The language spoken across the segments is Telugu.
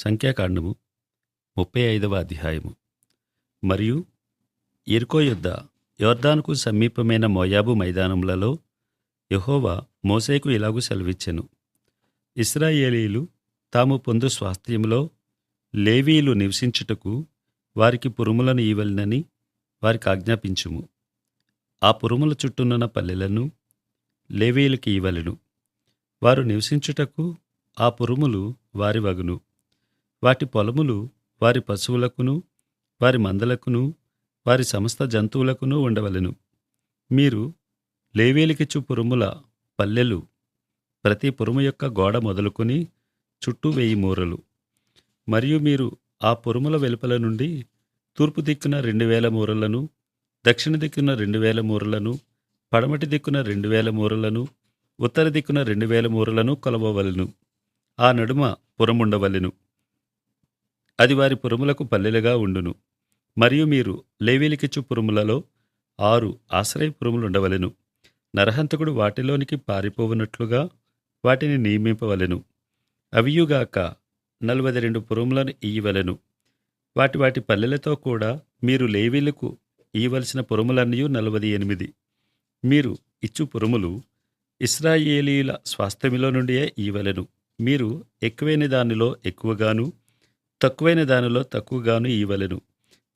సంఖ్యాకాండము ముప్పై ఐదవ అధ్యాయము. మరియు ఇర్కో యుద్ధ యొర్దానుకు సమీపమైన మోయాబు మైదానములలో యెహోవా మోసేకు ఇలాగూ సెలవిచ్చెను. ఇస్రాయేలీలు తాము పొందు స్వాస్థ్యములో లేవీలు నివసించుటకు వారికి పురుములను ఈవలనని వారికి ఆజ్ఞాపించుము. ఆ పురుముల చుట్టూనున్న పల్లెలను లేవీలకి ఇవ్వలను. వారు నివసించుటకు ఆ పురుములు వారి వగును. వాటి పొలములు వారి పశువులకును వారి మందలకును వారి సమస్త జంతువులకును ఉండవలెను. మీరు లేవేలికిచ్చు పురుముల పల్లెలు ప్రతి పురుము యొక్క గోడ మొదలుకొని చుట్టూ వెయ్యి మూరలు. మరియు మీరు ఆ పురుముల వెలుపల నుండి తూర్పు దిక్కున రెండు వేల మూరలను దక్షిణ దిక్కున రెండు వేల మూరలను పడమటి దిక్కున రెండు వేల మూరలను ఉత్తర దిక్కున రెండు వేల మూరలను కొలవవలను. ఆ నడుమ పురముండవలెను. అది వారి పురములకు పల్లెలుగా ఉండును. మరియు మీరు లేవీలికిచ్చు పురములలో ఆరు ఆశ్రయ పురములుండవలెను. నరహంతకుడు వాటిలోనికి పారిపోవునట్లుగా వాటిని నియమింపవలెను. అవియుగాక నలభై రెండు పురములను ఇయ్యవలెను వాటి వాటి పల్లెలతో కూడా మీరు లేవీలకు ఇయ్యవలసిన పురములన్నీ నలభై ఎనిమిది మీరు ఇచ్చు పురములు ఇస్రాయేలీల స్వాస్థ్యమిలో నుండియే ఇయ్యవలెను మీరు ఎక్కువైన దానిలో ఎక్కువగాను తక్కువైన దానిలో తక్కువగాను ఇవ్వలెను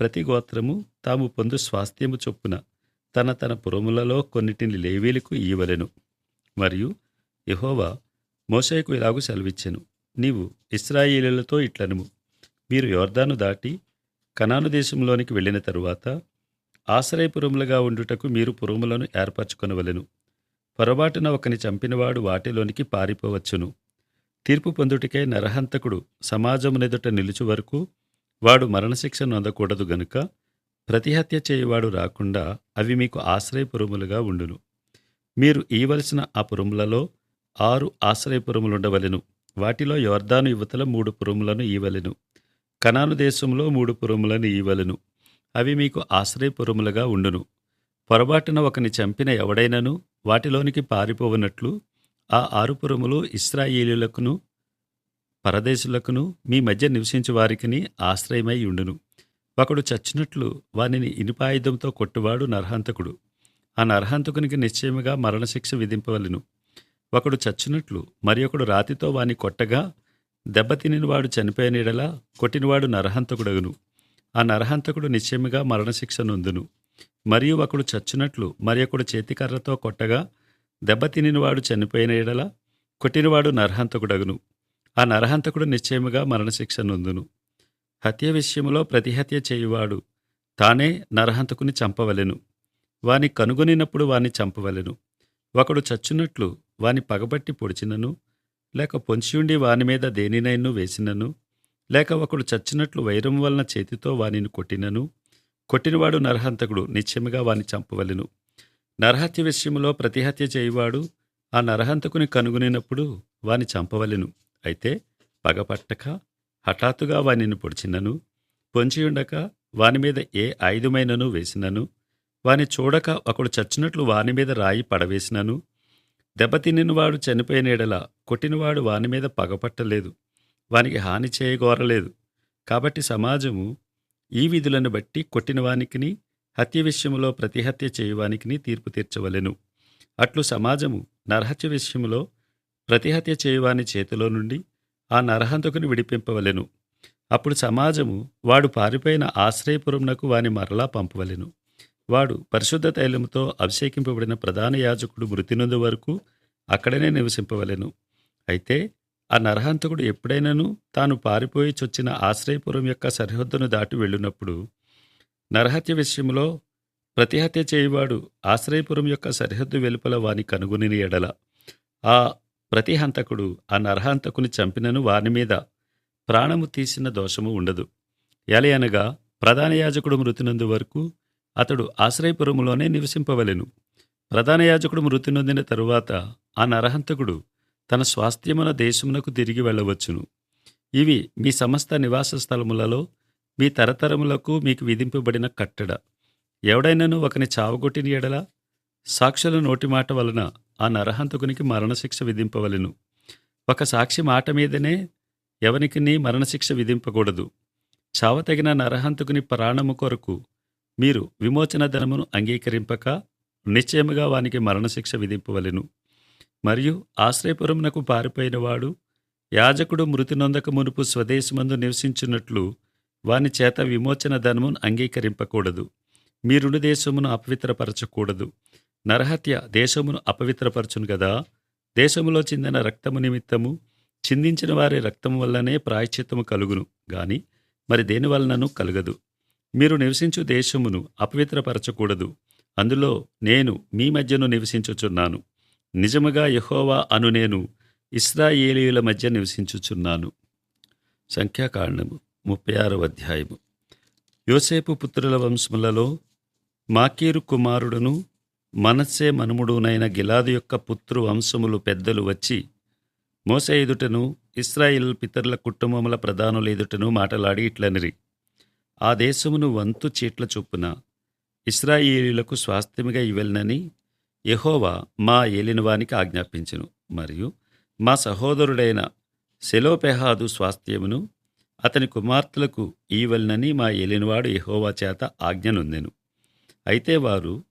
ప్రతి గోత్రము తాము పొందు స్వాస్థ్యము చొప్పున తన తన పురములలో కొన్నిటిని లేవీలకు ఇవ్వలెను మరియు యహోవా మోషేకు ఇలాగు సెలవిచ్చెను. నీవు ఇస్రాయేలీలతో ఇట్లనుము. మీరు యోర్దాను దాటి కనాను దేశంలోనికి వెళ్ళిన తరువాత ఆశ్రయపురములుగా ఉండుటకు మీరు పురములను ఏర్పరచుకొనవలెను. పొరబాటున ఒకని చంపినవాడు వాటిలోనికి పారిపోవచ్చును. తీర్పు పొందుటికై నరహంతకుడు సమాజమునెదుట నిలుచు వరకు వాడు మరణశిక్షను అందకూడదు గనుక ప్రతిహత్య చేయువాడు రాకుండా అవి మీకు ఆశ్రయపురములుగా ఉండును. మీరు ఈవలసిన ఆ పురములలో ఆరు ఆశ్రయపురములుండవలెను. వాటిలో యోర్దాను యువతల మూడు పురములను ఈవలెను. కనాను దేశంలో మూడు పురములను ఈవలెను. అవి మీకు ఆశ్రయపురములుగా ఉండును. పొరబాటున ఒకని చంపిన ఎవడైనను వాటిలోనికి పారిపోవనట్లు ఆ ఆరుపురములు ఇస్రాయేలులకును పరదేశులకును మీ మధ్య నివసించు వారికిని ఆశ్రయమై ఉండును. ఒకడు చచ్చినట్లు వానిని ఇనుపాయుధంతో కొట్టువాడు నరహంతకుడు. ఆ నరహంతకునికి నిశ్చయముగా మరణశిక్ష విధింపవలెను. ఒకడు చచ్చినట్లు మరి ఒకడు రాతితో వాని కొట్టగా దెబ్బతినినవాడు చనిపోయినడలా కొట్టినవాడు నరహంతకుడగును. ఆ నరహంతకుడు నిశ్చయముగా మరణశిక్ష నొందును. మరియు ఒకడు చచ్చినట్లు మరి ఒకడు చేతికర్రతో కొట్టగా దెబ్బతినినవాడు చనిపోయిన ఎడల కొట్టినవాడు నరహంతకుడగును. ఆ నరహంతకుడు నిశ్చయముగా మరణశిక్ష నొందును. హత్య విషయంలో ప్రతిహత్య చేయువాడు తానే నరహంతకుని చంపవలెను. వాని కనుగొనినప్పుడు వాని చంపవలెను. ఒకడు చచ్చునట్లు వాని పగబట్టి పొడిచినను లేక పొంచియుండి వాని మీద దేనినైను వేసినను లేక ఒకడు చచ్చినట్లు వైరం వలన చేతితో వానిని కొట్టినను కొట్టినవాడు నరహంతకుడు నిశ్చయముగా వాని చంపవలెను. నరహత్య విషయంలో ప్రతిహత్య చేయువాడు ఆ నరహంతకుని కనుగొనినప్పుడు వాని చంపవలెను. అయితే పగపట్టక హఠాత్తుగా వానిని పొడిచినను పొంచియుండక వాని మీద ఏ ఆయుధమైనను వేసినను వాని చూడక ఒకడు చచ్చినట్లు వాని మీద రాయి పడవేసినను. దెబ్బతిన్నినవాడు చనిపోయినేడలా కొట్టినవాడు వాని మీద పగపట్టలేదు వానికి హాని చేయగోరలేదు. కాబట్టి సమాజము ఈ విధులను బట్టి కొట్టిన హత్య విషయములో ప్రతిహత్య చేయువానికిని తీర్పు తీర్చవలెను. అట్లు సమాజము నరహత్య విషయములో ప్రతిహత్య చేయువాని చేతిలో నుండి ఆ నరహంతకుని విడిపింపవలెను. అప్పుడు సమాజము వాడు పారిపోయిన ఆశ్రయపురంనకు వాని మరలా పంపవలెను. వాడు పరిశుద్ధ తైలముతో అభిషేకింపబడిన ప్రధాన యాజకుడు మృతినందు వరకు అక్కడనే నివసింపవలెను. అయితే ఆ నరహంతకుడు ఎప్పుడైనను తాను పారిపోయి చొచ్చిన ఆశ్రయపురం యొక్క సరిహద్దును దాటి వెళ్ళినప్పుడు నరహత్య విషయంలో ప్రతిహత్య చేయువాడు ఆశ్రయపురం యొక్క సరిహద్దు వెలుపల వాని కనుగొని ఎడల. ఆ ప్రతిహంతకుడు ఆ నరహంతకుని చంపినను వాని మీద ప్రాణము తీసిన దోషము ఉండదు. ఎలయనగా ప్రధాన యాజకుడు మృతినందు వరకు అతడు ఆశ్రయపురములోనే నివసింపవలెను. ప్రధాన యాజకుడు మృతి నొందిన తరువాత ఆ నరహంతకుడు తన స్వాస్థ్యమున దేశమునకు తిరిగి వెళ్ళవచ్చును. ఇవి మీ సమస్త నివాస స్థలములలో మీ తరతరములకు మీకు విధింపబడిన కట్టడ. ఎవడైనను ఒకని చావగొట్టిన ఎడల సాక్షుల నోటి మాట వలన ఆ నరహంతకునికి మరణశిక్ష విధింపవలెను. ఒక సాక్షి మాట మీదనే ఎవనికిని మరణశిక్ష విధింపకూడదు. చావతగిన నరహంతకుని ప్రాణము కొరకు మీరు విమోచన ధనమును అంగీకరింపక నిశ్చయముగా వానికి మరణశిక్ష విధింపవలెను. మరియు ఆశ్రయపురమునకు పారిపోయినవాడు యాజకుడు మృతి నొందక మునుపు స్వదేశమందు నివసించినట్లు వాని చేత విమోచన ధనమును అంగీకరింపకూడదు. మీరుడు దేశమును అపవిత్రపరచకూడదు. నరహత్య దేశమును అపవిత్రపరచును కదా దేశములో చిందిన రక్తము నిమిత్తము చిందించిన వారి రక్తము వల్లనే ప్రాయశ్చిత్తము కలుగును. గాని మరి దేని వలనను కలగదు. మీరు నివసించు దేశమును అపవిత్రపరచకూడదు. అందులో నేను మీ మధ్యను నివసించుచున్నాను. నిజముగా యహోవా అను నేను ఇస్రాయేలీయుల మధ్య నివసించుచున్నాను. సంఖ్యాకారణము ముప్పై ఆరవ అధ్యాయము. యోసేపు పుత్రుల వంశములలో మాకీరు కుమారుడును మనస్సే మనుముడునైన గిలాదు యొక్క పుత్రు వంశములు పెద్దలు వచ్చి మోసే ఎదుటను ఇస్రాయిల్ పితరుల కుటుంబముల ప్రధానుల ఎదుటను మాటలాడి ఇట్లనిరి. ఆ దేశమును వంతు చీట్ల చొప్పున ఇస్రాయేలీలకు స్వాస్థ్యముగా ఇవ్వలనని యహోవా మా ఏలినవానికి ఆజ్ఞాపించెను. మరియు మా సహోదరుడైన సెలోపెహాదు స్వాస్థ్యమును అతని కుమార్తెలకు ఈవలనని మా ఏలినవాడు ఎహోవా చేత ఆజ్ఞనుందెను. అయితే వారు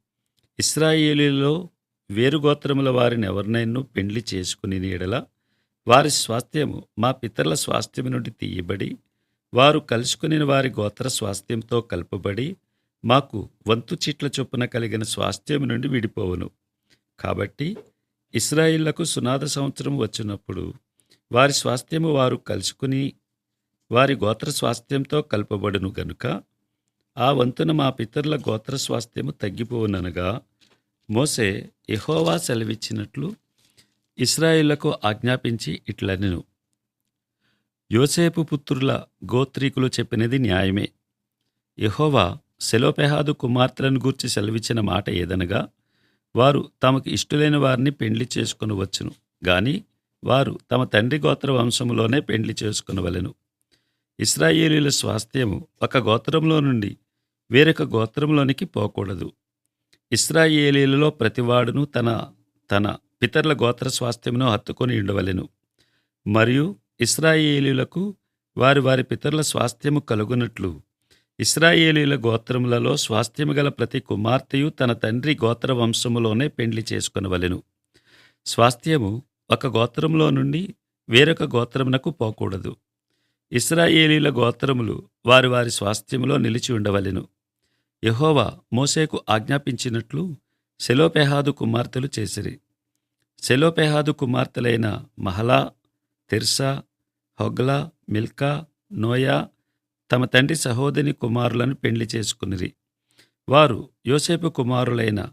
ఇస్రాయేలీలో వేరు గోత్రముల వారిని ఎవరినైనా పెండ్లి చేసుకుని నీడల వారి స్వాస్థ్యము మా పితరుల స్వాస్థ్యము నుండి తీయబడి వారు కలుసుకుని వారి గోత్ర స్వాస్థ్యంతో కలుపబడి మాకు వంతు చీట్ల చొప్పున కలిగిన స్వాస్థ్యము నుండి విడిపోవును. కాబట్టి ఇస్రాయిళ్ళకు సునాద సంవత్సరం వచ్చినప్పుడు వారి స్వాస్థ్యము వారు కలుసుకుని వారి గోత్ర స్వాస్థ్యంతో కలపబడును గనుక ఆ వంతున మా పితరుల గోత్ర స్వాస్థ్యము తగ్గిపోవుననగా మోసే ఎహోవా సెలవిచ్చినట్లు ఇస్రాయిళ్ళకు ఆజ్ఞాపించి ఇట్లనెను. యోసేపు పుత్రుల గోత్రీకులు చెప్పినది న్యాయమే. యెహోవా సెలోపెహాదు కుమార్తెలను గూర్చి సెలవిచ్చిన మాట ఏదనగా వారు తమకు ఇష్టలేని వారిని పెండ్లి చేసుకుని వచ్చును గాని వారు తమ తండ్రి గోత్ర వంశములోనే పెండ్లి చేసుకునవలెను. ఇస్రాయేలీల స్వాస్థ్యం ఒక గోత్రంలో నుండి వేరొక గోత్రంలోనికి పోకూడదు. ఇస్రాయేలీలలో ప్రతివాడును తన తన పితరుల గోత్ర స్వాస్థ్యమును హత్తుకొని ఉండవలెను. మరియు ఇస్రాయేలీలకు వారి వారి పితరుల స్వాస్థ్యము కలుగునట్లు ఇస్రాయేలీల గోత్రములలో స్వాస్థ్యము గల ప్రతి కుమార్తెయు తన తండ్రి గోత్ర వంశములోనే పెండ్లి చేసుకొనవలెను. స్వాస్థ్యము ఒక గోత్రంలో నుండి వేరొక గోత్రమునకు పోకూడదు. ఇస్రాయేలీల గోత్రములు వారి వారి స్వాస్థ్యములో నిలిచి ఉండవలెను. యహోవా మోసేకు ఆజ్ఞాపించినట్లు సెలోపెహాదు కుమార్తెలు చేసిరి. Zelophehad కుమార్తెలైన Mahlah Tirzah Hoglah Milcah Noah తమ తండ్రి సహోదరి కుమారులను పెండ్లి చేసుకునిరి. వారు యోసేపు కుమారులైన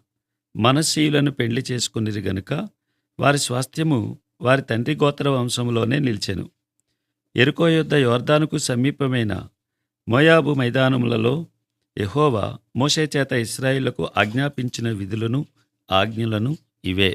మనశీయులను పెండ్లి చేసుకునిరి గనుక వారి స్వాస్థ్యము వారి తండ్రి గోత్ర వంశంలోనే నిలిచెను. ఎరుకో యొద్ద యోర్దానుకు సమీపమైన మోయాబు మైదానములలో యహోవా మోషే చేత ఇస్రాయిళ్ళకు ఆజ్ఞాపించిన విధులను ఆజ్ఞలను ఇవే.